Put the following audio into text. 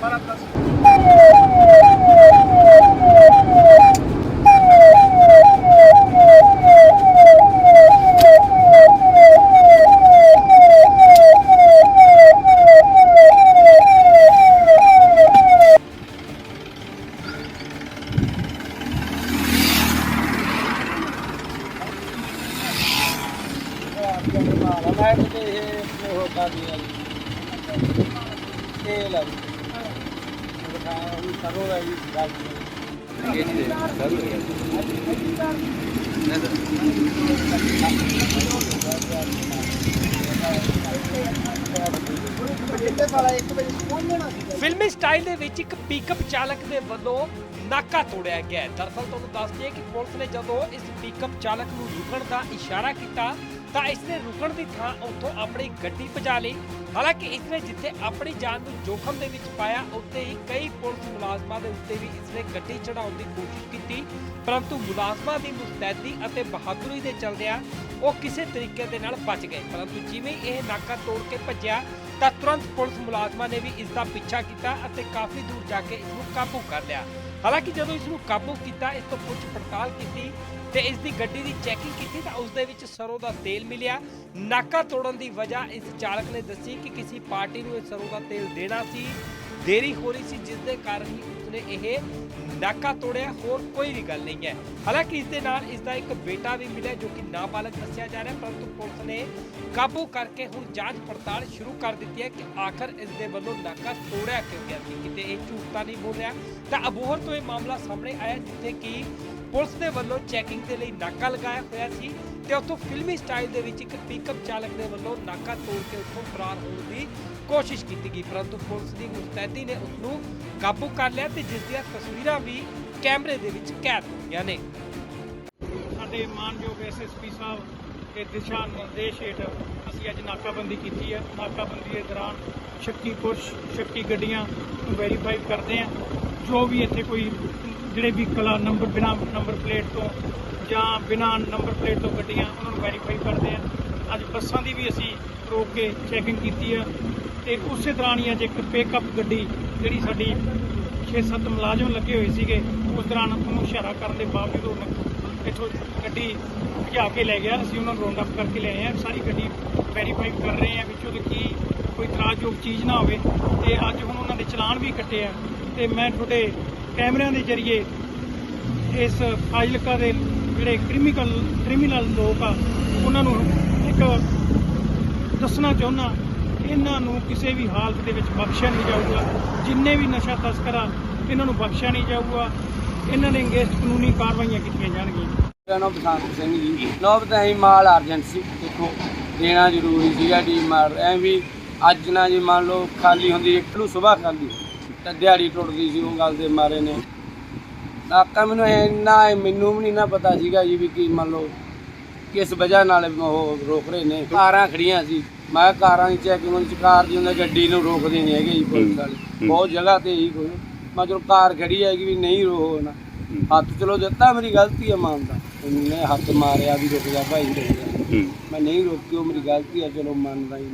Para atrás. ਮੈਂ ਕਿਤੇ ਇਹ ਉਹ ਕਰਦੀ ਆ ਤੇਲ ਆ ਸਰੋਂ ਹੈ ਜੀ ਗੱਲ ਫਿਲਮੀ ਸਟਾਈਲ ਦੇ ਵਿੱਚ ਇੱਕ ਪਿਕਅਪ ਚਾਲਕ ਦੇ ਵੱਲੋਂ ਨਾਕਾ ਤੋੜਿਆ ਗਿਆ ਹੈ। ਦਰਅਸਲ ਤੁਹਾਨੂੰ ਦੱਸ ਦਈਏ ਕਿ ਪੁਲਿਸ ਨੇ ਜਦੋਂ ਇਸ ਪਿਕਅਪ ਚਾਲਕ ਨੂੰ ਰੁਕਣ ਦਾ ਇਸ਼ਾਰਾ ਕੀਤਾ ਤਾਂ ਇਸ ਨੇ ਰੁਕਣ ਦੀ ਥਾਂ ਉੱਥੋਂ ਆਪਣੀ ਗੱਡੀ ਭਜਾ ਲਈ। ਹਾਲਾਂਕਿ ਇਸ ਨੇ ਜਿੱਥੇ ਆਪਣੀ ਜਾਨ ਨੂੰ ਜੋਖਮ ਦੇ ਵਿੱਚ ਪਾਇਆ, ਉੱਥੇ ਹੀ ਕਈ ਪੁਲਿਸ ਮੁਲਾਜ਼ਮਾਂ ਦੇ ਉੱਤੇ ਵੀ ਇਸ ਨੇ ਗੱਡੀ ਚੜਾਉਣ ਦੀ ਕੋਸ਼ਿਸ਼ ਕੀਤੀ। ਪਰੰਤੂ ਮੁਲਾਜ਼ਮਾਂ ਦੀ ਮੁਸਤੈਦੀ ਅਤੇ ਬਹਾਦਰੀ ਦੇ ਚਲਦਿਆਂ ਉਹ ਕਿਸੇ ਤਰੀਕੇ ਦੇ ਨਾਲ ਬਚ ਗਏ। ਪਰੰਤੂ ਜਿਵੇਂ ਇਹ ਨਾਕਾ ਤੋੜ ਕੇ ਭੱਜਿਆ, ਤਾਂ ਤੁਰੰਤ ਪੁਲਿਸ ਮੁਲਾਜ਼ਮਾਂ ਨੇ ਵੀ ਇਸ ਦਾ ਪਿੱਛਾ ਕੀਤਾ ਅਤੇ ਕਾਫੀ ਦੂਰ ਜਾ ਕੇ ਇਸ ਨੂੰ ਕਾਬੂ ਕਰ ਲਿਆ। ਹਾਲਾਂਕਿ ਜਦੋਂ ਇਸ ਨੂੰ ਕਾਬੂ ਕੀਤਾ, ਇਸ ਤੋਂ ਪੁੱਛ ਪੜਤਾਲ ਕੀਤੀ ਤੇ ਇਸ ਦੀ ਗੱਡੀ ਦੀ ਚੈਕਿੰਗ ਕੀਤੀ ਤਾਂ ਉਸ ਦੇ ਵਿੱਚ ਸਰੋਂ ਦਾ ਤੇਲ ਮਿਲਿਆ। ਨਾਕਾ ਤੋੜਨ ਦੀ ਵਜ੍ਹਾ ਇਸ ਚਾਲਕ ਨੇ ਦੱਸੀ ਕਿ ਕਿਸੇ ਪਾਰਟੀ ਨੂੰ ਇਹ ਸਰੋਂ ਦਾ ਤੇਲ ਦੇਣਾ ਸੀ। ਦੇਰੀ ਹੋ ਰਹੀ ਸੀ, ਜਿਸ ਦੇ ਕਾਰਨ ਹੀ ਉਸਨੇ ਇਹ ਨਾਕਾ ਤੋੜਿਆ, ਹੋਰ ਕੋਈ ਵੀ ਗੱਲ ਨਹੀਂ ਹੈ। ਹਾਲਾਂਕਿ ਇਸ ਦੇ ਨਾਲ ਇਸ ਦਾ ਇੱਕ ਬੇਟਾ ਵੀ ਮਿਲਿਆ, ਜੋ ਕਿ ਨਾਬਾਲਗ ਦੱਸਿਆ ਜਾ ਰਿਹਾ ਪਰੰਤੂ ਪੁਲਿਸ ਨੇ ਕਾਬੂ ਕਰਕੇ ਹੁਣ ਜਾਂਚ ਪੜਤਾਲ ਸ਼ੁਰੂ ਕਰ ਦਿੱਤੀ ਹੈ ਕਿ ਆਖਰ ਇਸ ਦੇ ਵੱਲੋਂ ਨਾਕਾ ਤੋੜਿਆ ਕਿਉਂ ਗਿਆ ਸੀ। ਕਿਤੇ ਇਹ ਝੂਠਤਾ ਨਹੀਂ ਬੋਲ ਰਿਹਾ। ਤਾਂ ਅਬੋਹਰ ਤੋਂ ਇਹ ਮਾਮਲਾ ਸਾਹਮਣੇ ਆਇਆ, ਜਿੱਥੇ ਕਿ ਪੁਲਿਸ ਦੇ ਵੱਲੋਂ ਚੈਕਿੰਗ ਦੇ ਲਈ ਨਾਕਾ ਲਗਾਇਆ ਹੋਇਆ ਸੀ। ਤੇ ਉੱਥੋਂ ਫਿਲਮੀ ਸਟਾਈਲ ਦੇ ਵਿੱਚ ਇੱਕ ਪਿਕਅਪ ਚਾਲਕ ਦੇ ਵੱਲੋਂ ਨਾਕਾ ਤੋੜ ਕੇ ਉੱਥੋਂ ਫਰਾਰ ਹੋਣ ਦੀ ਕੋਸ਼ਿਸ਼ ਕੀਤੀ ਗਈ, ਪਰੰਤੂ ਪੁਲਿਸ ਦੀ ਮੁਸਤੈਦੀ ਨੇ ਉਸ ਨੂੰ ਕਾਬੂ ਕਰ ਲਿਆ ਤੇ ਜਿਸ ਦੀਆਂ ਤਸਵੀਰਾਂ ਵੀ ਕੈਮਰੇ ਦੇ ਵਿੱਚ ਕੈਦ ਹੋ ਗਈਆਂ ਨੇ। ਸਾਡੇ ਮਾਨਯੋਗ ਐਸਐਸਪੀ ਸਾਹਿਬ ਦੇ ਦਿਸ਼ਾ ਨਿਰਦੇਸ਼ ਹੇਠ ਅਸੀਂ ਅੱਜ ਨਾਕਾਬੰਦੀ ਕੀਤੀ ਹੈ। ਨਾਕਾਬੰਦੀ ਦੇ ਦੌਰਾਨ ਸ਼ੱਕੀ ਪੁਰਸ਼, ਸ਼ੱਕੀ ਗੱਡੀਆਂ ਨੂੰ ਵੈਰੀਫਾਈ ਕਰਦੇ ਹਾਂ। ਜੋ ਵੀ ਇੱਥੇ ਕੋਈ ਜਿਹੜੇ ਵੀ ਕਲਾ ਨੰਬਰ ਬਿਨਾ ਨੰਬਰ ਪਲੇਟ ਤੋਂ ਜਾਂ ਬਿਨਾ ਨੰਬਰ ਪਲੇਟ ਤੋਂ ਗੱਡੀਆਂ, ਉਹਨਾਂ ਨੂੰ ਵੈਰੀਫਾਈ ਕਰਦੇ ਹਾਂ ਅੱਜ ਬੱਸਾਂ ਦੀ ਵੀ ਅਸੀਂ ਰੋਕ ਕੇ ਚੈਕਿੰਗ ਕੀਤੀ ਆ ਤੇ ਉਸੇ ਦੌਰਾਨ ਹੀ ਅੱਜ ਇੱਕ ਪਿਕਅਪ ਗੱਡੀ ਜਿਹੜੀ ਸਾਡੀ 6-7 ਮੁਲਾਜ਼ਮ ਲੱਗੇ ਹੋਏ ਸੀਗੇ, ਉਸ ਦੌਰਾਨ ਉਹਨੂੰ ਇਸ਼ਾਰਾ ਕਰਨ ਦੇ ਬਾਵਜੂਦ ਉਹ ਇੱਥੋਂ ਗੱਡੀ ਭਜਾ ਕੇ ਲੈ ਗਿਆ। ਅਸੀਂ ਉਹਨਾਂ ਨੂੰ ਰੌਂਡ ਅਪ ਕਰਕੇ ਲੈ ਆਏ ਹਾਂ ਸਾਰੀ ਗੱਡੀ ਵੈਰੀਫਾਈ ਕਰ ਰਹੇ ਹਾਂ ਵਿੱਚੋਂ ਦੇ ਕੀ ਕੋਈ ਇਤਰਾਜ਼ਯੋਗ ਚੀਜ਼ ਨਾ ਹੋਵੇ। ਤੇ ਅੱਜ ਹੁਣ ਉਹਨਾਂ ਦੇ ਚਲਾਨ ਵੀ ਕੱਟੇ ਆ। ਤੇ ਮੈਂ ਤੁਹਾਡੇ ਕੈਮਰਿਆਂ ਦੇ ਜ਼ਰੀਏ ਇਸ ਫਾਜ਼ਿਲਕਾ ਦੇ ਜਿਹੜੇ ਕ੍ਰਿਮੀਨਲ ਕ੍ਰਿਮੀਨਲ ਲੋਕ ਆ, ਉਹਨਾਂ ਨੂੰ ਇੱਕ ਦੱਸਣਾ ਚਾਹੁੰਦਾ ਇਹਨਾਂ ਨੂੰ ਕਿਸੇ ਵੀ ਹਾਲਤ ਦੇ ਵਿੱਚ ਬਖਸ਼ਿਆ ਨਹੀਂ ਜਾਊਗਾ। ਜਿੰਨੇ ਵੀ ਨਸ਼ਾ ਤਸਕਰ ਆ, ਇਹਨਾਂ ਨੂੰ ਬਖਸ਼ਿਆ ਨਹੀਂ ਜਾਊਗਾ। ਇਹਨਾਂ ਦੇ ਅਗੇਂਸਟ ਕਾਨੂੰਨੀ ਕਾਰਵਾਈਆਂ ਕੀਤੀਆਂ ਜਾਣਗੀਆਂ। ਮੇਰਾ ਨਾਮ ਬਸੰਤ ਸਿੰਘ ਜੀ। ਨੌਬਤ ਅਸੀਂ ਮਾਲ ਅਰਜੈਂਸੀ ਦੇਖੋ, ਦੇਣਾ ਜ਼ਰੂਰੀ ਸੀਗਾ ਡੀ ਮਾਰ ਐ ਵੀ ਅੱਜ ਨਾ ਜੀ ਮੰਨ ਲਓ ਖਾਲੀ ਹੁੰਦੀ, ਇੱਕ ਨੂੰ ਸਵੇਰ ਖਾਲੀ ਤਾਂ ਦਿਹਾੜੀ ਟੁੱਟਦੀ ਸੀ ਉਹ ਗੱਲ ਦੇ ਮਾਰੇ ਨੇ। ਨਾਕਾ ਮੈਨੂੰ ਇੰਨਾ ਮੈਨੂੰ ਵੀ ਨਹੀਂ ਨਾ ਪਤਾ ਸੀਗਾ ਜੀ ਵੀ ਕੀ ਮੰਨ ਲਓ ਕਿਸ ਵਜ੍ਹਾ ਨਾਲ ਉਹ ਰੋਕ ਰਹੇ ਨੇ। ਕਾਰਾਂ ਖੜੀਆਂ ਸੀ। ਮੈਂ ਕਿਹਾ ਕਾਰਾਂ ਦੀ ਚੈਕਿੰਗ ਵਿੱਚ ਕਾਰ ਦੀ ਹੁੰਦਾ ਗੱਡੀ ਨੂੰ ਰੋਕਦੇ ਨਹੀਂ ਹੈਗੇ ਜੀ ਪੁਲਿਸ ਵਾਲੇ। ਬਹੁਤ ਜਗ੍ਹਾ ਤੇ ਹੀ ਕੋਈ। ਮੈਂ ਚਲੋ ਕਾਰ ਖੜੀ ਹੈਗੀ ਵੀ ਨਹੀਂ ਰੋਕਣਾ ਹੱਥ ਚਲੋ ਦਿੱਤਾ ਮੇਰੀ ਗਲਤੀ ਹੈ ਮੰਨਦਾ ਉਹਨੇ ਹੱਥ ਮਾਰਿਆ ਵੀ ਰੁਕ ਜਾ ਭਾਈ ਰੁਕ ਜਾ। ਮੈਂ ਨਹੀਂ ਰੋਕਿਓ ਮੇਰੀ ਗਲਤੀ ਹੈ ਚਲੋ ਮੰਨਦਾ ਹੀ